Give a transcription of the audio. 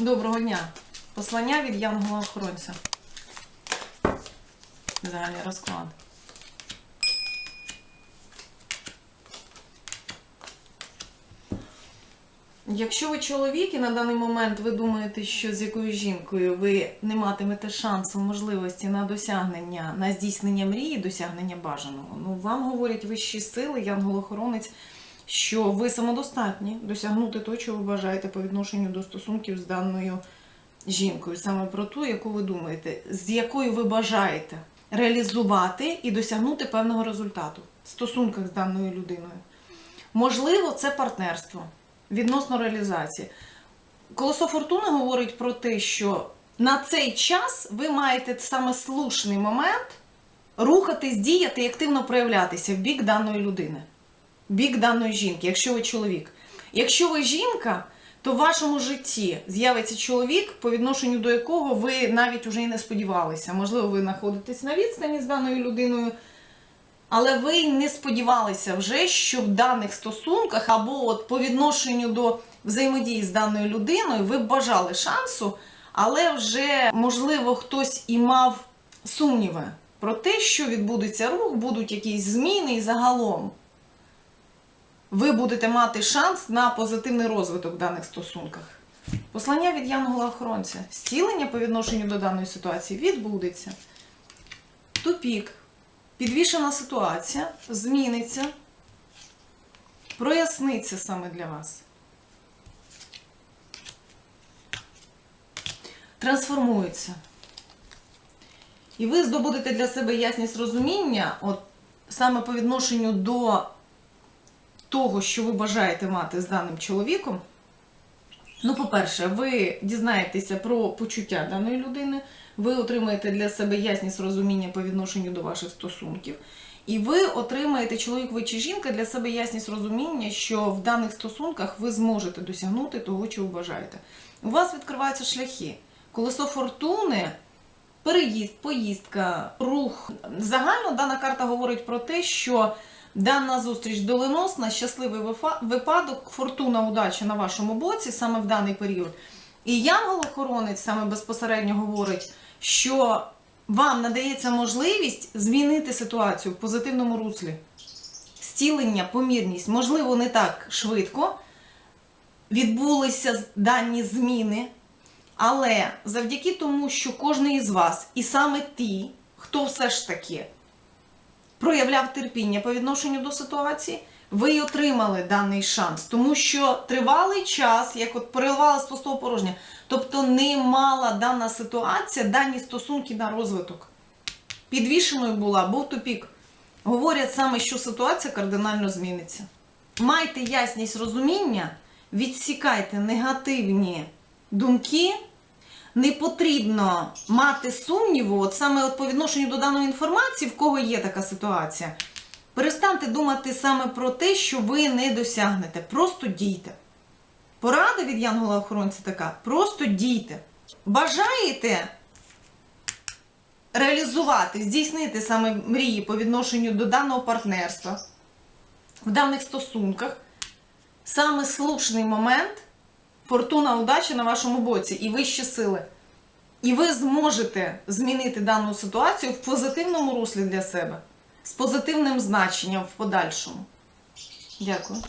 Доброго дня. Послання від Янгола Охоронця. Загальний розклад. Якщо ви чоловік і на даний момент ви думаєте, що з якою жінкою ви не матимете шансу, можливості на досягнення, на здійснення мрії, досягнення бажаного, ну вам говорять вищі сили, янгол-охоронець, що ви самодостатні досягнути того, чого ви бажаєте по відношенню до стосунків з даною жінкою, саме про ту, яку ви думаєте, з якою ви бажаєте реалізувати і досягнути певного результату в стосунках з даною людиною. Можливо, це партнерство відносно реалізації. Колесо фортуни говорить про те, що на цей час ви маєте саме слушний момент рухатись, діяти і активно проявлятися в бік даної людини, бік даної жінки, якщо ви чоловік. Якщо ви жінка, то в вашому житті з'явиться чоловік, по відношенню до якого ви навіть уже і не сподівалися. Можливо, ви знаходитесь на відстані з даною людиною. Але ви не сподівалися вже, що в даних стосунках або от по відношенню до взаємодії з даною людиною ви б бажали шансу, але вже, можливо, хтось і мав сумніви про те, що відбудеться рух, будуть якісь зміни і загалом ви будете мати шанс на позитивний розвиток в даних стосунках. Послання від Янгола Охоронця. Стілення по відношенню до даної ситуації відбудеться. Тупік. Підвішена ситуація зміниться, проясниться саме для вас. Трансформується. І ви здобудете для себе ясність розуміння, от саме по відношенню до того, що ви бажаєте мати з даним чоловіком. Ну, по-перше, ви дізнаєтеся про почуття даної людини, ви отримаєте для себе ясність розуміння по відношенню до ваших стосунків. І ви отримаєте, чоловік ви чи жінка, для себе ясність розуміння, що в даних стосунках ви зможете досягнути того, чого бажаєте. У вас відкриваються шляхи. Колесо фортуни, переїзд, поїздка, рух. Загально дана карта говорить про те, що дана зустріч доленосна, щасливий випадок, фортуна, удача на вашому боці саме в даний період. І янгол-охоронець саме безпосередньо говорить, що вам надається можливість змінити ситуацію в позитивному руслі. Стілення, помірність, можливо, не так швидко. Відбулися дані зміни, але завдяки тому, що кожен із вас, і саме ті, хто все ж таки проявляв терпіння по відношенню до ситуації, ви й отримали даний шанс, тому що тривалий час, як от переливала з пустого порожня, тобто не мала дана ситуація, дані стосунки на розвиток. Підвішеною була, був тупік. Говорять саме, що ситуація кардинально зміниться. Майте ясність розуміння, відсікайте негативні думки. Не потрібно мати сумніву, от саме от по відношенню до даної інформації, в кого є така ситуація. Перестаньте думати саме про те, що ви не досягнете. Просто дійте. Порада від Янгола охоронця така: просто дійте. Бажаєте реалізувати, здійснити саме мрії по відношенню до даного партнерства в даних стосунках, саме слушний момент, фортуна удачі на вашому боці і вищі сили. І ви зможете змінити дану ситуацію в позитивному руслі для себе, з позитивним значенням в подальшому. Дякую.